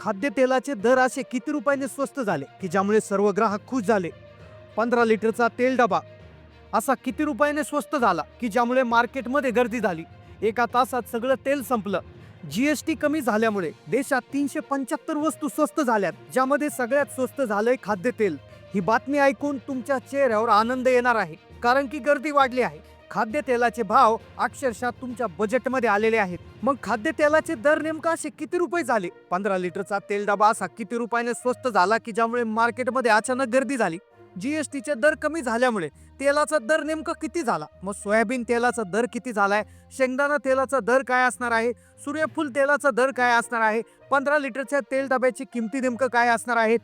खाद्यतेलाचे दर असे किती रुपयाने स्वस्त झाले की ज्यामुळे सर्व ग्राहक खुश झाले? पंधरा लिटरचा तेल डबा असा किती रुपयाने स्वस्त झाला की ज्यामुळे मार्केटमध्ये गर्दी झाली? एका तासात सगळं तेल संपलं. जी एस टी कमी झाल्यामुळे देशात तीनशे पंच्याहत्तर वस्तू स्वस्त झाल्यात ज्यामध्ये सगळ्यात स्वस्त झालंय खाद्यतेल. ही बातमी ऐकून तुमच्या चेहऱ्यावर आनंद येणार आहे कारण की गर्दी वाढली आहे. खाद्यतेलाचे भाव अक्षरशः तुमच्या बजेटमध्ये आलेले आहेत. मग खाद्यतेलाचे दर नेमका असे किती रुपये झाले? पंधरा लिटरचा तेल डबा असा किती रुपयाने स्वस्त झाला की ज्यामुळे मार्केटमध्ये अचानक गर्दी झाली? जीएसटीचे दर कमी झाल्यामुळे तेलाचा दर नेमका किती झाला? मग सोयाबीन तेलाचा दर किती झालाय? शेंगदाणा तेलाचा दर काय असणार आहे? सूर्यफूल तेलाचा दर काय असणार आहे? पंधरा लिटरच्या तेल डब्याची किमती नेमकं काय असणार आहेत?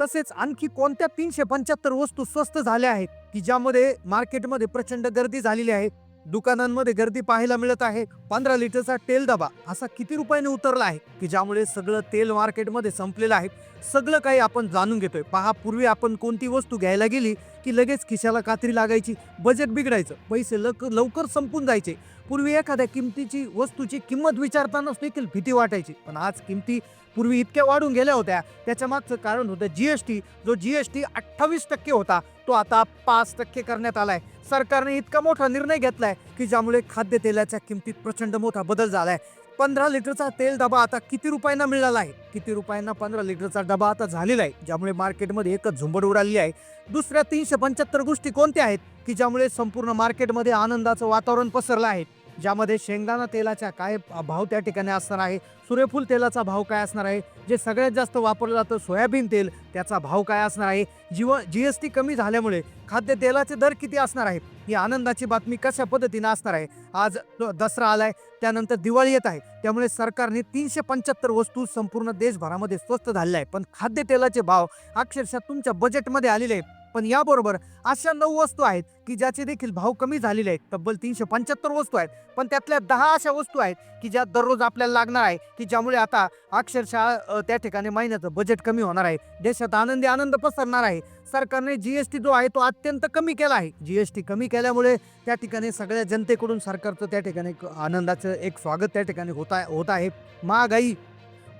तसेच आणखी कोणत्या तीनशे पंच्याहत्तर वस्तू स्वस्त झाल्या आहेत की ज्यामध्ये मार्केटमध्ये प्रचंड गर्दी झालेली आहे? दुकानांमध्ये गर्दी पाहायला मिळत आहे. पंधरा लिटरचा तेल डबा असा किती रुपयाने उतरला आहे की ज्यामुळे सगळं तेल मार्केटमध्ये संपलेलं आहे? सगळं काही आपण जाणून घेतोय. पहा पूर्वी आपण कोणती वस्तू घ्यायला गेली की लगेच खिशाला कात्री लागायची बजेट बिघडायचं पैसे लक लवकर संपून जायचे. पूर्वी एखाद्या किमतीची वस्तूची किंमत विचारतानाच देखील भीती वाटायची. पण आज किमती पूर्वी इतक्या वाढून गेल्या होत्या. त्याच्या मागचं कारण होतं जी एश टी. जो जी एश टी अठ्ठावीस टक्के होता तो आता पाच टक्के करण्यात आलाय. सरकारने इतका मोठा निर्णय घेतलाय की ज्यामुळे खाद्यतेलाच्या किमतीत प्रचंड मोठा बदल झालाय. पंधरा लिटरचा तेल डबा आता किती रुपयांना मिळाला आहे? किती रुपयांना पंधरा लिटरचा डबा आता झालेला आहे ज्यामुळे मार्केटमध्ये एकच झुंबड उडाली आहे. दुसऱ्या तीनशे पंच्याहत्तर गोष्टी कोणत्या आहेत की ज्यामुळे संपूर्ण मार्केटमध्ये आनंदाचं वातावरण पसरलं आहे? ज्यामध्ये शेंगदाणा तेलाच्या काय भाव त्या ठिकाणी असणार आहे? सूर्यफूल तेलाचा भाव काय असणार आहे? जे सगळ्यात जास्त वापरलं जातं सोयाबीन तेल त्याचा भाव काय असणार आहे? जीव जी एस टी कमी झाल्यामुळे खाद्यतेलाचे दर किती असणार आहेत? ही आनंदाची बातमी कशा पद्धतीने असणार आहे? आज दसरा आलाय त्यानंतर दिवाळी येत आहे. त्यामुळे सरकारने तीनशे पंच्याहत्तर वस्तू संपूर्ण देशभरामध्ये स्वस्त झालेल्या आहे पण खाद्यतेलाचे भाव अक्षरशः तुमच्या बजेटमध्ये आलेले आहे पण याबरोबर अशा नऊ वस्तू आहेत की ज्याचे देखील भाव कमी झालेले आहेत. तब्बल तीनशे पंच्याहत्तर वस्तू आहेत. पण त्यातल्या दहा अशा वस्तू आहेत की ज्या दररोज आपल्याला लागणार आहे की ज्यामुळे आता अक्षरशः त्या ठिकाणी महिन्याचं बजेट कमी होणार आहे. देशात आनंदी आनंद पसरणार आहे. सरकारने जीएसटी जो आहे तो अत्यंत कमी केला आहे. जीएसटी कमी केल्यामुळे त्या ठिकाणी सगळ्या जनतेकडून सरकारचं त्या ठिकाणी आनंदाचं एक स्वागत त्या ठिकाणी होत आहे होत आहे. महागाई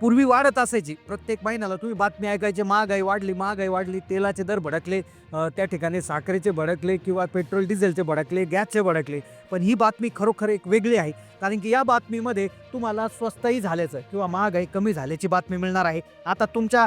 पूर्वी वाढत असायची. प्रत्येक महिन्याला तुम्ही बातमी ऐकायची महागाई वाढली महागाई वाढली तेलाचे दर भडकले त्या ठिकाणी साखरेचे भडकले किंवा पेट्रोल डिझेलचे भडकले गॅसचे भडकले. पण ही बातमी खरोखर एक वेगळी आहे. कारण की या बातमीमध्ये तुम्हाला स्वस्तही झाल्याचं किंवा महागाई कमी झाल्याची बातमी मिळणार आहे. आता तुमच्या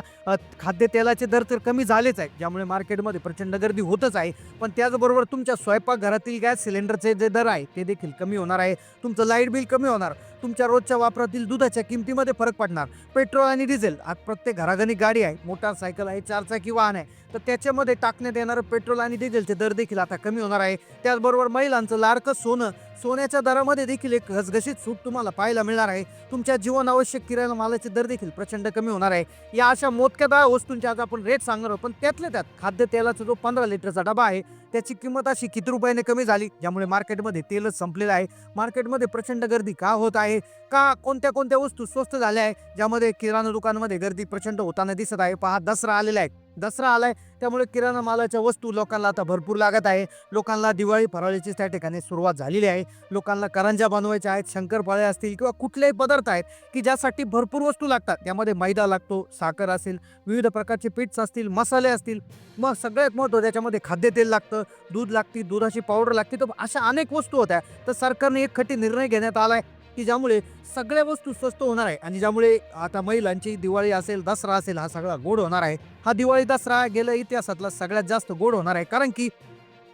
खाद्यतेलाचे दर तर कमी झालेच आहे ज्यामुळे मार्केटमध्ये प्रचंड गर्दी होतच आहे. पण त्याचबरोबर तुमच्या स्वयंपाकघरातील गॅस सिलेंडरचे जे दर आहे ते देखील कमी होणार आहे. तुमचं लाइट बिल कमी होणार. तुमच्या रोजच्या वापरातील दुधाच्या किमतीमध्ये फरक पडणार. पेट्रोल आणि डिझेल आज प्रत्येक घराघरी गाडी आहे मोटारसायकल आहे चारचाकी वाहन आहे तर त्याच्यामध्ये टाकण्यात येणारं पेट्रोल आणि डिझेलचे दर देखील आता कमी होणार आहे. त्याचबरोबर महिलांचं लाडकं सोनं सोन्याच्या दरामध्ये देखील एक घसघशीत सूट तुम्हाला पाहायला मिळणार आहे. तुमच्या जीवनावश्यक किराणा मालाचे दर देखील प्रचंड कमी होणार आहे. या अशा मोजक्या वस्तूंचे आज आपण रेट सांगणार आहोत पण त्यातल्या त्यात खाद्यतेलाचा जो पंधरा लिटरचा डबा आहे त्याची किंमत अशी किती रुपयाने कमी झाली ज्यामुळे मार्केटमध्ये तेलच संपलेलं आहे. मार्केटमध्ये प्रचंड गर्दी का होत आहे? का कोणत्या कोणत्या वस्तू स्वस्त झाल्या आहे? ज्यामध्ये किराणा दुकानामध्ये गर्दी प्रचंड होताना दिसत आहे. पहा दसरा आलेला आहे. दसरा आलाय त्यामुळे किराणा मालाच्या वस्तू लोकांना आता भरपूर लागत आहे. लोकांना दिवाळी फराळीची त्या ठिकाणी सुरुवात झालेली आहे. लोकांना करंजा बनवायच्या आहेत शंकरपाळे असतील किंवा कुठलेही पदार्थ आहेत की ज्यासाठी भरपूर वस्तू लागतात. त्यामध्ये मैदा लागतो साखर असेल विविध प्रकारचे पीठ्स असतील मसाले असतील. मग सगळ्यात महत्त्व त्याच्यामध्ये खाद्यतेल लागतं दूध लागते दुधाची पावडर लागते. तर अशा अनेक वस्तू होत्या. तर सरकारने एक खटी निर्णय घेण्यात आला आहे की ज्यामुळे सगळ्या वस्तू स्वस्त होणार आहे आणि ज्यामुळे आता महिलांची दिवाळी असेल दसरा असेल हा सगळा गोड होणार आहे. हा दिवाळी दसरा गेल्या इतिहासातला सगळ्यात जास्त गोड होणार आहे. कारण की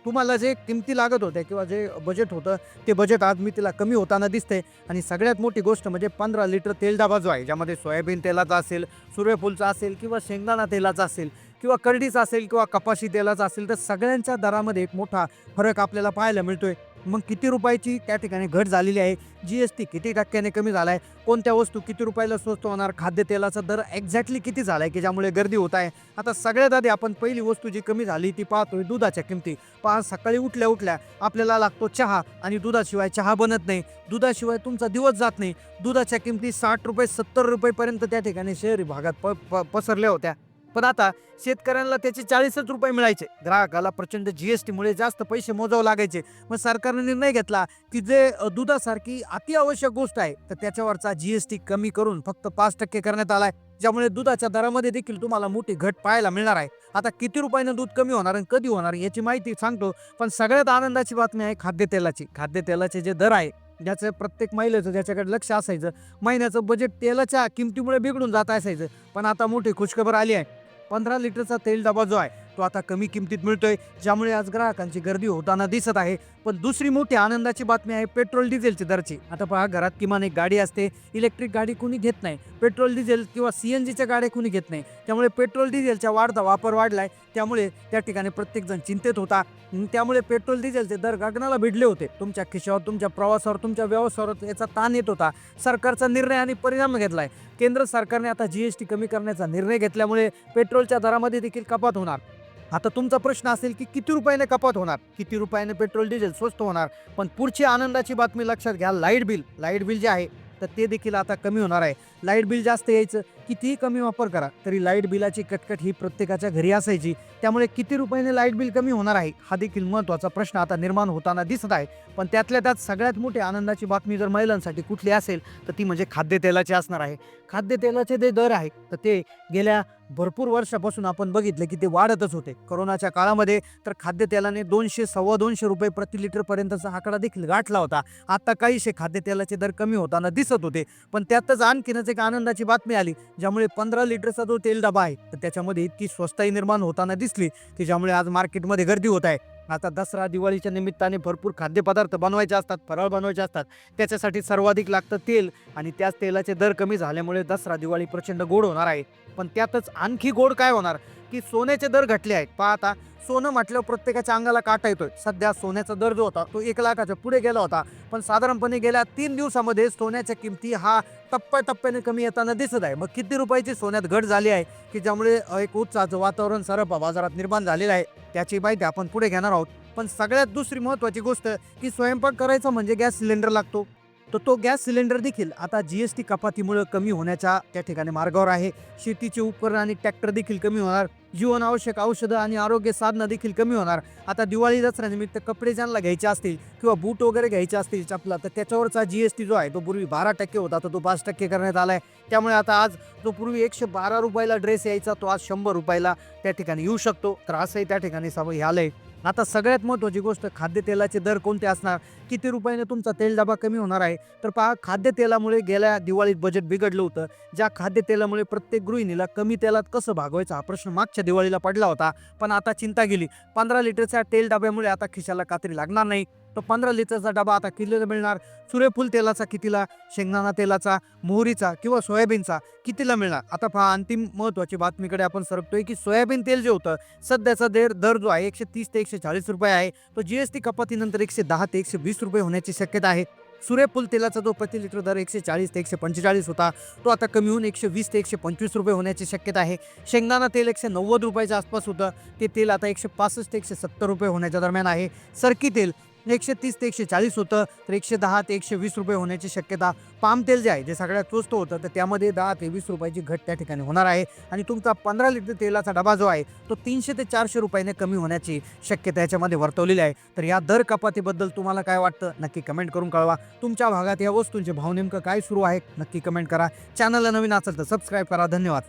तुम्हाला जे किमती लागत होत्या किंवा जे बजेट होतं ते बजेट आज मी तिला कमी होताना दिसते आणि सगळ्यात मोठी गोष्ट म्हणजे पंधरा लिटर तेल डबा जो आहे ज्यामध्ये सोयाबीन तेलाचा असेल सूर्यफूलचा असेल किंवा शेंगदाणा तेलाचा असेल किंवा करडीचा असेल किंवा कपाशी तेलाचा असेल तर सगळ्यांच्या दरामध्ये एक मोठा फरक आपल्याला पाहायला मिळतोय. मग किती रुपयाची त्या ठिकाणी घट झालेली आहे? जी एस टी किती टक्क्याने कमी झाला आहे कोणत्या वस्तू किती रुपयाला स्वस्त होणार? खाद्यतेलाचा दर एक्झॅक्टली किती झाला आहे की ज्यामुळे गर्दी होत आहे? आता सगळ्यात आधी आपण पहिली वस्तू जी कमी झाली ती पाहतोय दुधाच्या किमती. पहा सकाळी उठल्या उठल्या आपल्याला लागतो चहा आणि दुधाशिवाय चहा बनत नाही. दुधाशिवाय तुमचा दिवस जात नाही. दुधाच्या किमती साठ रुपये सत्तर रुपयेपर्यंत त्या ठिकाणी शहरी भागात प प पसरल्या होत्या. पण आता शेतकऱ्यांना त्याचे चाळीसच रुपये मिळायचे. ग्राहकाला प्रचंड जीएसटीमुळे जास्त पैसे मोजावे लागायचे. मग सरकारने निर्णय घेतला की जे दुधासारखी अतिआवश्यक गोष्ट आहे तर त्याच्यावरचा जीएसटी कमी करून फक्त पाच टक्के करण्यात आलाय ज्यामुळे दुधाच्या दरामध्ये देखील तुम्हाला मोठी घट पाहायला मिळणार आहे. आता किती रुपयानं दूध कमी होणार आणि कधी होणार याची माहिती सांगतो पण सगळ्यात आनंदाची बातमी आहे खाद्यतेलाची. खाद्यतेलाचे जे दर आहे ज्याचं प्रत्येक महिलेचं ज्याच्याकडे लक्ष असायचं महिन्याचं बजेट तेलाच्या किमतीमुळे बिघडून जात असायचं पण आता मोठी खुशखबर आली आहे. पंधरा लिटरचा तेल डबा जो आहे तो आता कमी किमतीत मिळतोय ज्यामुळे आज ग्राहकांची गर्दी होताना दिसत आहे. पण दुसरी मोठी आनंदाची बातमी आहे पेट्रोल डिझेलची दरची. आता पहा घरात किमान एक गाडी असते इलेक्ट्रिक गाडी कुणी घेत नाही. पेट्रोल डिझेल किंवा सी एन जीच्या गाड्या कुणी घेत नाही. त्यामुळे पेट्रोल डिझेलचा वाढता वापर वाढलाय. त्यामुळे त्या ठिकाणी प्रत्येकजण चिंतेत होता. त्यामुळे पेट्रोल डिझेलचे दर गगनाला भिडले होते. तुमच्या खिशावर तुमच्या प्रवासावर तुमच्या व्यवसायावर याचा ताण येत होता. सरकारचा निर्णय आणि परिणाम घेतलाय. केंद्र सरकारने आता जी एस टी कमी करण्याचा निर्णय घेतल्यामुळे पेट्रोलच्या दरामध्ये देखील कपात होणार. आता तुमचा प्रश्न असेल की किती रुपयाने कपात होणार? किती रुपयाने पेट्रोल डिझेल स्वस्त होणार? पण पुढची आनंदाची बातमी लक्षात घ्या. लाइट बिल लाइट बिल जे आहे तर ते देखील आता कमी होणार आहे. लाइट बिल जास्त यायचं कितीही कमी वापर करा तरी लाइट बिलाची कटकट ही प्रत्येकाच्या घरी असायची. त्यामुळे किती रुपयाने लाइट बिल कमी होणार आहे हा देखील महत्त्वाचा प्रश्न आता निर्माण होताना दिसत आहे. पण त्यातल्या त्यात सगळ्यात मोठी आनंदाची बातमी जर महिलांसाठी कुठली असेल तर ती म्हणजे खाद्यतेलाची असणार आहे. खाद्यतेलाचे जे दर आहे तर ते गेल्या भरपूर वर्षापासून आपण बघितले की ते वाढतच होते. कोरोनाच्या काळामध्ये तर खाद्यतेलाने दोनशे सव्वा दोनशे रुपये प्रति लिटरपर्यंतचा आकडा देखील गाठला होता. आता काहीशे खाद्यतेलाचे दर कमी होताना दिसत होते. पण त्यातच आणखीनच एक आनंदाची बातमी आली ज्यामुळे पंधरा लिटरचा जो तेल डबा आहे तर त्याच्यामध्ये इतकी स्वस्ताई निर्माण होताना दिसली की ज्यामुळे आज मार्केटमध्ये गर्दी होत आहे. आता दसरा दिवाळीच्या निमित्ताने भरपूर खाद्यपदार्थ बनवायचे असतात फराळ बनवायचे असतात. त्याच्यासाठी सर्वाधिक लागतं तेल आणि त्याच तेलाचे दर कमी झाल्यामुळे दसरा दिवाळी प्रचंड गोड होणार आहे. पण त्यातच आणखी गोड काय होणार? की सोन्याचे दर घटले आहेत. पहा आता सोनं म्हटल्यावर प्रत्येकाच्या अंगाला काटा येतोय. सध्या सोन्याचा दर जो होता तो एक लाखाच्या पुढे गेला होता. पण साधारणपणे गेल्या तीन दिवसामध्ये सोन्याच्या किमती हा टप्प्याटप्प्याने कमी येताना दिसत आहे. मग किती रुपयाची सोन्यात घट झाली आहे की ज्यामुळे एक उत्साहाचं वातावरण सरप बाजारात निर्माण झालेलं आहे त्याची माहिती आपण पुढे घेणार आहोत. पण सगळ्यात दुसरी महत्त्वाची गोष्ट की स्वयंपाक करायचा म्हणजे गॅस सिलेंडर लागतो. तर तो गॅस सिलेंडर देखील आता जी एस टी कपातीमुळे कमी होण्याच्या त्या ठिकाणी मार्गावर आहे. शेतीचे उपकरण आणि ट्रॅक्टर देखील कमी होणार. जीवनावश्यक औषधं आणि आरोग्य साधनं देखील कमी होणार. आता दिवाळी दसऱ्यानिमित्त कपडे ज्यांना घ्यायचे असतील किंवा बूट वगैरे घ्यायचे असतील चपला तर त्याच्यावरचा जी एस टी जो आहे तो पूर्वी बारा टक्के होता तर तो पाच टक्के करण्यात आला आहे त्यामुळे आता आज जो पूर्वी एकशे बारा रुपयाला ड्रेस यायचा तो आज शंभर रुपयाला त्या ठिकाणी येऊ शकतो. तर असंही त्या ठिकाणी सवय आलं आहे आता सगळ्यात महत्त्वाची गोष्ट खाद्यतेलाचे दर कोणते असणार? किती रुपयाने तुमचा तेल डबा कमी होणार आहे? तर पहा खाद्यतेलामुळे गेल्या दिवाळीत बजेट बिघडलं होतं. ज्या खाद्यतेलामुळे प्रत्येक गृहिणीला कमी तेलात कसं भागवायचा हा प्रश्न मागच्या दिवाळीला पडला होता. पण आता चिंता गेली. पंधरा लिटरच्या तेल डब्यामुळे आता खिशाला कात्री लागणार नाही. तो पंधरा लिटरचा डबा आता कितीला मिळणार. सूर्यफूल तेलाचा कितीला? शेंगदाणा तेलाचा मोहरीचा किंवा सोयाबीनचा कितीला मिळणार? आता पहा अंतिम महत्त्वाची बातमीकडे आपण सरकतोय की सोयाबीन तेल जे होतं सध्याचा दर दर जो आहे एकशे तीस ते एकशे चाळीस रुपये आहे. तो जीएसटी कपातीनंतर एकशे दहा ते एकशे वीस रुपये होण्याची शक्यता आहे. सूर्यफूल तेलाचा जो प्रति लिटर दर एकशे चाळीस ते एकशे पंचेचाळीस होता तो आता कमी होऊन एकशे वीस ते एकशे पंचवीस रुपये होण्याची शक्यता आहे. शेंगदाणा तेल एकशे नव्वद रुपयाच्या आसपास होतं. ते तेल आता एकशे पासष्ट ते एकशे सत्तर रुपये होण्याच्या दरम्यान आहे. सरकी तेल एकशे तीस ते एकशे चाळीस होतं तर एकशे दहा ते एकशे वीस रुपये होण्याची शक्यता पाम तेल जे आहे जे सगळ्यात स्वस्त होतं तर त्यामध्ये दहा ते वीस रुपयाची घट त्या ठिकाणी होणार आहे. आणि तुमचा पंधरा लिटर तेलाचा डबा जो आहे तो तीनशे ते चारशे रुपयाने कमी होण्याची शक्यता याच्यामध्ये वर्तवलेली आहे. तर या दर कपातीबद्दल तुम्हाला काय वाटतं नक्की कमेंट करून कळवा. तुमच्या भागात या वस्तूंचे भाव नेमकं काय सुरू आहे नक्की कमेंट करा. चॅनलला नवीन असेल तर सबस्क्राईब करा. धन्यवाद.